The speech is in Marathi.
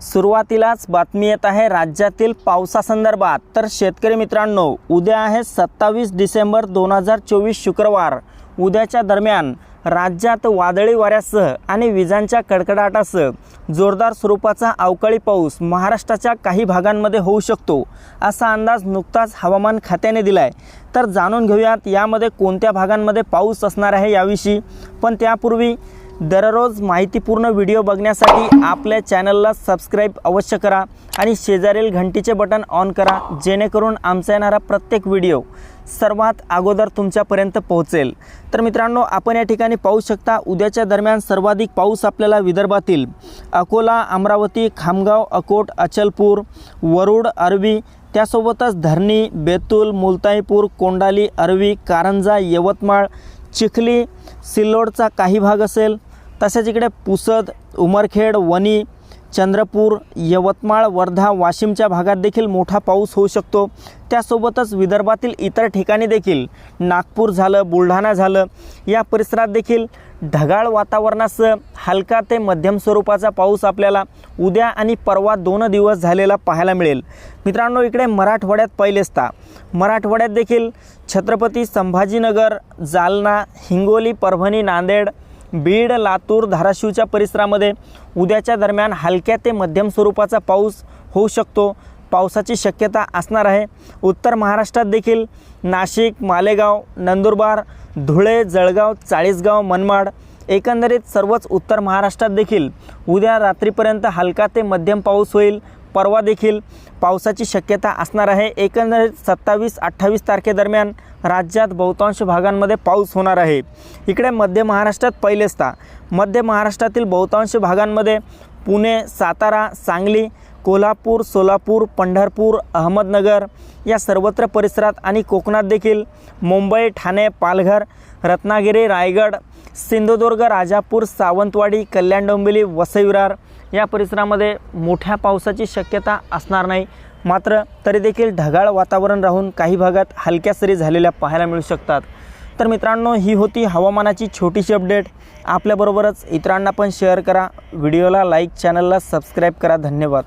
सुरुवातीलाच बातमी येत आहे राज्यातील पावसासंदर्भात. तर शेतकरी मित्रांनो उद्या आहे सत्तावीस डिसेंबर दोन हजार चोवीस शुक्रवार. उद्याच्या दरम्यान राज्यात वादळी वाऱ्यासह आणि विजांच्या कडकडाटासह जोरदार स्वरूपाचा अवकाळी पाऊस महाराष्ट्राच्या काही भागांमध्ये होऊ शकतो असा अंदाज नुकताच हवामान खात्याने दिला आहे तर जाणून घेऊयात यामध्ये कोणत्या भागांमध्ये पाऊस असणार आहे याविषयी. पण त्यापूर्वी दररोज माहितीपूर्ण व्हिडिओ बघण्यासाठी आपल्या चॅनलला सबस्क्राईब अवश्य करा आणि शेजारील घंटीचे बटन ऑन करा जेणेकरून आमचा येणारा प्रत्येक व्हिडिओ सर्वात अगोदर तुमच्यापर्यंत पोहोचेल. तर मित्रांनो आपण या ठिकाणी पाहू शकता उद्याच्या दरम्यान सर्वाधिक पाऊस आपल्याला विदर्भातील अकोला अमरावती खामगाव अकोट अचलपूर वरुड अरवी त्यासोबतच धरणी बेतूल मुलताईपूर कोंडाली अरवी कारंजा यवतमाळ चिखली सिल्लोडचा काही भाग असेल. तसेच इकडे पुसद उमरखेड वणी चंद्रपूर यवतमाळ वर्धा वाशिमच्या भागात देखील मोठा पाऊस होऊ शकतो. त्यासोबतच विदर्भातील इतर ठिकाणी देखील नागपूर झालं बुलढाणा झालं या परिसरात देखील ढगाळ वातावरणासह हलका ते मध्यम स्वरूपाचा पाऊस आपल्याला उद्या आणि परवा दोन दिवस झालेला पाहायला मिळेल. मित्रांनो इकडे मराठवाड्यात पहिलेचता. मराठवाड्यात देखील छत्रपती संभाजीनगर जालना हिंगोली परभणी नांदेड बीड लातूर धाराशिवच्या परिसरामध्ये उद्याच्या दरम्यान हलक्या ते मध्यम स्वरूपाचा पाऊस होऊ शकतो. पावसाची शक्यता असणार आहे. उत्तर महाराष्ट्रात देखील नाशिक मालेगाव नंदुरबार धुळे जळगाव चाळीसगाव मनमाड एकंदरीत सर्वच उत्तर महाराष्ट्रात देखील उद्या रात्रीपर्यंत हलका ते मध्यम पाऊस होईल. परवा देखील पावसाची शक्यता असणार आहे. एकंदरीत सत्तावीस अठ्ठावीस तारखेदरम्यान राज्यात बहुतांश भागांमध्ये पाऊस होणार आहे. इकडे मध्य महाराष्ट्रात पहिलेचता मध्य महाराष्ट्रातील बहुतांश भागांमध्ये पुणे सातारा सांगली कोल्हापूर सोलापूर पंढरपूर अहमदनगर या सर्वत्र परिसरात आणि कोकणात देखील मुंबई ठाणे पालघर रत्नागिरी रायगड सिंधुदुर्ग राजापूर सावंतवाडी कल्याण डोंबिवली वसई विरार या परिसरामध्ये मोठ्या पावसाची शक्यता असणार नाही. मात्र तरी देखील ढगाळ वातावरण राहून काही भागात हलक्या सरी झालेल्या पाहायला मिळू शकतात. तर मित्रांनो ही होती हवामानाची छोटीशी अपडेट. आपल्याबरोबरच इतरांना पण शेअर करा. व्हिडिओला लाईक चॅनलला सबस्क्राईब करा. धन्यवाद.